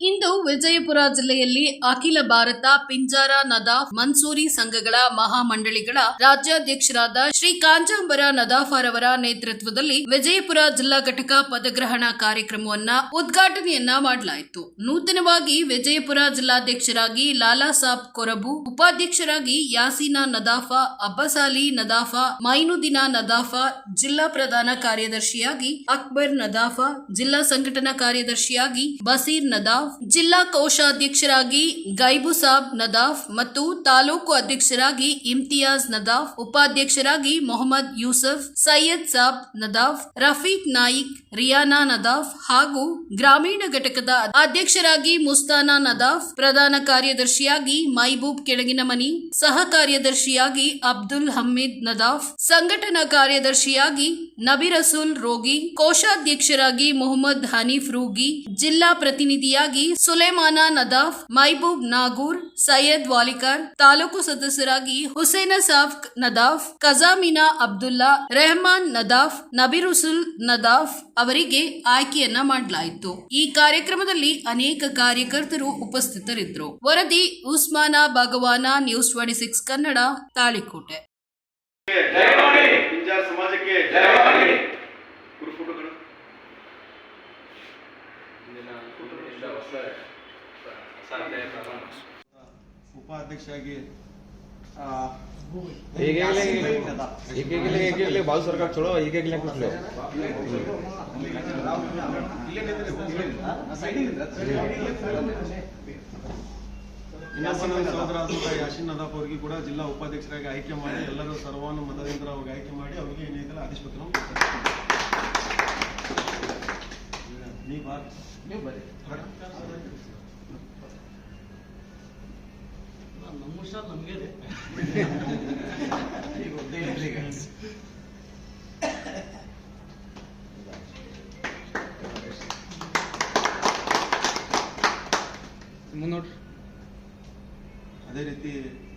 ಇಂದು ವಿಜಯಪುರ ಜಿಲ್ಲೆಯಲ್ಲಿ ಅಖಿಲ ಭಾರತ, ಪಿಂಜಾರ, ನದಾಫ್, ಮನ್ಸೂರಿ ಸಂಘಗಳ ಮಹಾಮಂಡಳಿಗಳ ರಾಜ್ಯಾಧ್ಯಕ್ಷರಾದ ಶ್ರೀ ಕಾಂಜಾಂಬರ ನದಾಫರವರ ನೇತೃತ್ವದಲ್ಲಿ ವಿಜಯಪುರ ಜಿಲ್ಲಾ ಘಟಕ ಪದಗ್ರಹಣ ಕಾರ್ಯಕ್ರಮವನ್ನ ಉದ್ಘಾಟನೆಯನ್ನ ಮಾಡಲಾಯಿತು. ನೂತನವಾಗಿ ವಿಜಯಪುರ ಜಿಲ್ಲಾಧ್ಯಕ್ಷರಾಗಿ ಲಾಲಾ ಸಾಬ್ ಕೊರಬು, ಉಪಾಧ್ಯಕ್ಷರಾಗಿ ಯಾಸೀನಾ ನದಾಫಾ, ಅಬ್ಬಸಾಲಿ ನದಾಫಾ, ಮೈನುದ್ದೀನ ನದಾಫಾ, ಜಿಲ್ಲಾ ಪ್ರಧಾನ ಕಾರ್ಯದರ್ಶಿಯಾಗಿ ಅಕ್ಬರ್ ನದಾಫಾ, ಜಿಲ್ಲಾ ಸಂಘಟನಾ ಕಾರ್ಯದರ್ಶಿಯಾಗಿ ಬಸೀರ್ ನದಾಫ್ ಜಿಲ್ಲಾ ಕೋಶಾಧ್ಯಕ್ಷರಾಗಿ ಗೈಬು ಸಾಬ್ ನದಾಫ್ ಮತ್ತು ತಾಲೂಕು ಅಧ್ಯಕ್ಷರಾಗಿ ಇಮ್ತಿಯಾಜ್ ನದಾಫ್, ಉಪಾಧ್ಯಕ್ಷರಾಗಿ ಮೊಹಮ್ಮದ್ ಯೂಸಫ್, ಸೈಯದ್ ಸಾಬ್ ನದಾಫ್, ರಫೀಕ್ ನಾಯಿಕ್, ರಿಯಾನಾ ನದಾಫ್ ಹಾಗೂ ಗ್ರಾಮೀಣ ಘಟಕದ ಅಧ್ಯಕ್ಷರಾಗಿ ಮುಸ್ತಾನಾ ನದಾಫ್, ಪ್ರಧಾನ ಕಾರ್ಯದರ್ಶಿಯಾಗಿ ಮೈಬೂಬ್ ಕೆಳಗಿನ ಮನಿ ಸಹ ಕಾರ್ಯದರ್ಶಿಯಾಗಿ ಅಬ್ದುಲ್ ಹಮೀದ್ ನದಾಫ್, ಸಂಘಟನಾ ಕಾರ್ಯದರ್ಶಿಯಾಗಿ ನಬಿ ರಸೂಲ್ ರೋಗಿ, ಕೋಶಾಧ್ಯಕ್ಷರಾಗಿ ಮೊಹಮ್ಮದ್ ಹನೀಫ್ ರೂಗಿ, ಜಿಲ್ಲಾ ಪ್ರತಿನಿಧಿಯಾಗಿ ಸುಲೇಮಾನ ನದಾಫ್, ಮೈಬೂಬ್ ನಾಗೂರ್, ಸೈಯದ್ ವಾಲಿಕರ್, ತಾಲೂಕು ಸದಸ್ಯರಾಗಿ ಹುಸೇನ ಸಾಫ್ ನದಾಫ್ ಕಜಾಮಿನಾ ಅಬ್ದುಲ್ಲಾ, ರೆಹಮಾನ್ ನದಾಫ್ ನಬಿರುಸುಲ್ ನದಾಫ್ ಅವರಿಗೆ ಆಯ್ಕೆಯನ್ನ ಮಾಡಲಾಯಿತು. ಈ ಕಾರ್ಯಕ್ರಮದಲ್ಲಿ ಅನೇಕ ಕಾರ್ಯಕರ್ತರು ಉಪಸ್ಥಿತರಿದ್ದರು. ವರದಿ, Usman Bhagwan, news twenty six Kannada, Talikote. Pinjar ಸಮಾಜಕ್ಕೆ ಗುರು ಫೋಟೋಗಳು ಉಪಾಧ್ಯಕ್ಷರಾಗಿ ಆ, ಈಗಾಗಲೇ ಈಗಾಗಲೇ ಈಗಾಗಲೇ ಭಾಳ ಸರ್ಕಾರ ಚಲೋ ಈಗಾಗಲೇ ಕೊಡ್ಲಿ ಇನ್ನೊಬ್ಬ ಯಾಶಿನ್ ನದಾಫ್ ಅವರಿಗೆ ಕೂಡ ಜಿಲ್ಲಾ ಉಪಾಧ್ಯಕ್ಷರಾಗಿ ಆಯ್ಕೆ ಮಾಡಿ ಎಲ್ಲರೂ ಸರ್ವಾನುಮತದಿಂದ ಅವ್ರಿಗೆ ಆಯ್ಕೆ ಮಾಡಿ ಅವರಿಗೆ ಏನಿದ್ರೆ ಆದೇಶಪತ್ರ ನೀ ಬಾ. ನೀವು ಬರ್ರಿ. ಮುನ್ನೋಡ್ರಿ ಅದೇ ರೀತಿ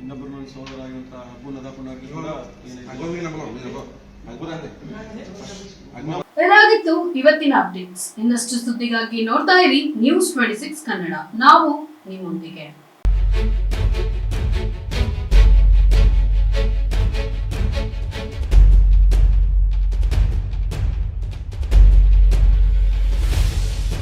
ಇನ್ನೊಬ್ಬರು ನನ್ನ ಸಹೋದರ ಆಗಿರುವಂತಹ ಹಬ್ಬು ಕೂಡ ಏನಿದೆ ಇದಾಗಿತ್ತು ಇವತ್ತಿನ ಅಪ್ಡೇಟ್ಸ್ ಇನ್ನಷ್ಟು ಸುದ್ದಿಗಾಗಿ ನೋಡ್ತಾ ಇರಿ ನ್ಯೂಸ್ ಟ್ವೆಂಟಿ ಸಿಕ್ಸ್ ಕನ್ನಡ. ನಾವು ನಿಮ್ಮೊಂದಿಗೆ.